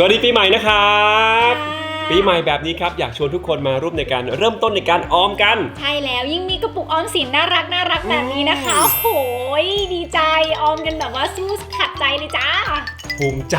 สวัสดีปีใหม่นะครับค่ะปีใหม่แบบนี้ครับ อยากชวนทุกคนมาร่วมในการเริ่มต้นในการออมกัน ใช่แล้วยิ่งมีกระปุกออมสินน่ารักน่ารักแบบนี้นะคะโอ้โหยดีใจออมกันแบบว่าสู้ขัดใจเลยจ้าภูมิใจ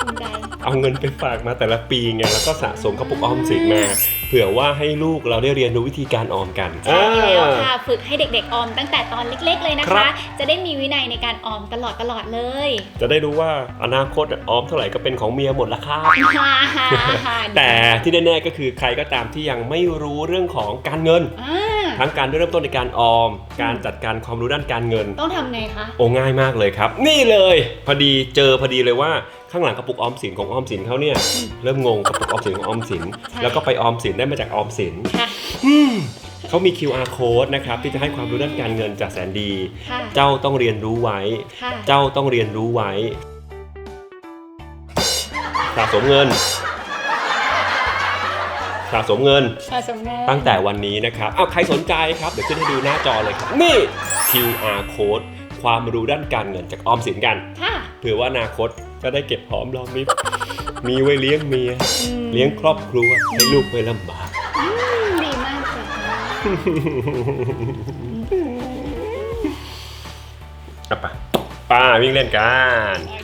ภูมิใจ เอาเงินไปฝากมาแต่ละปีไงแล้วก็สะสมกระปุกออมสินมาเผื่อว่าให้ลูกเราได้เรียนรู้วิธีการออมกันใช่แล้วอ่าค่ะฝึกให้เด็ก ๆ ออมตั้งแต่ตอนเล็ก ๆ เลยนะครัคะบจะได้มีวินัยในการออมตลอดตลอดๆเลย จะได้รู้ว่าอนาคตออมเท่าไหร่ก็เป็นของเมียหมดละครับฮ่าฮ่าฮ่าแต่ที่แน่ๆก็คือใครก็ตามที่ยังไม่รู้เรื่องของการเงินอ่า ทั้งการเริ่มต้นในการออม การจัดการความรู้ด้านการเงิน ต้องทำไงคะ โอ้ง่ายมากเลยครับ นี่เลยพอดีเจอพอดีเลยว่าข้างหลังกระปุกออมสินของออมสินเขาเนี่ยเริ่มงงกระปุกออมสินของออมสิน แล้วก็ไปออมสินได้มาจากออมสินค่ะ อืมเขามี QR code นะครับที่จะให้ความรู้ด้านการเงินจากแสนดี ค่ะ เจ้าต้องเรียนรู้ไว้ ค่ะ เจ้าต้องเรียนรู้ไว้สะสมเงิน สะสมเงิน สะสมเงินตั้งแต่วันนี้นะครับอ้าวใครสนใจครับ เดี๋ยวขึ้นให้ดูหน้าจอเลยครับ นี่ QR code ความรู้ด้านการเงินจากออมสินกัน ค่ะเผื่อว่าอนาคตจะได้เก็บหอมรอมริบ มีไว้เลี้ยงเมีย อืมเลี้ยงครอบครัวให้ลูกไม่ลำบาก อืมดีมากเลยค่ะเอาไปป้าวิ่งเล่นกันโอ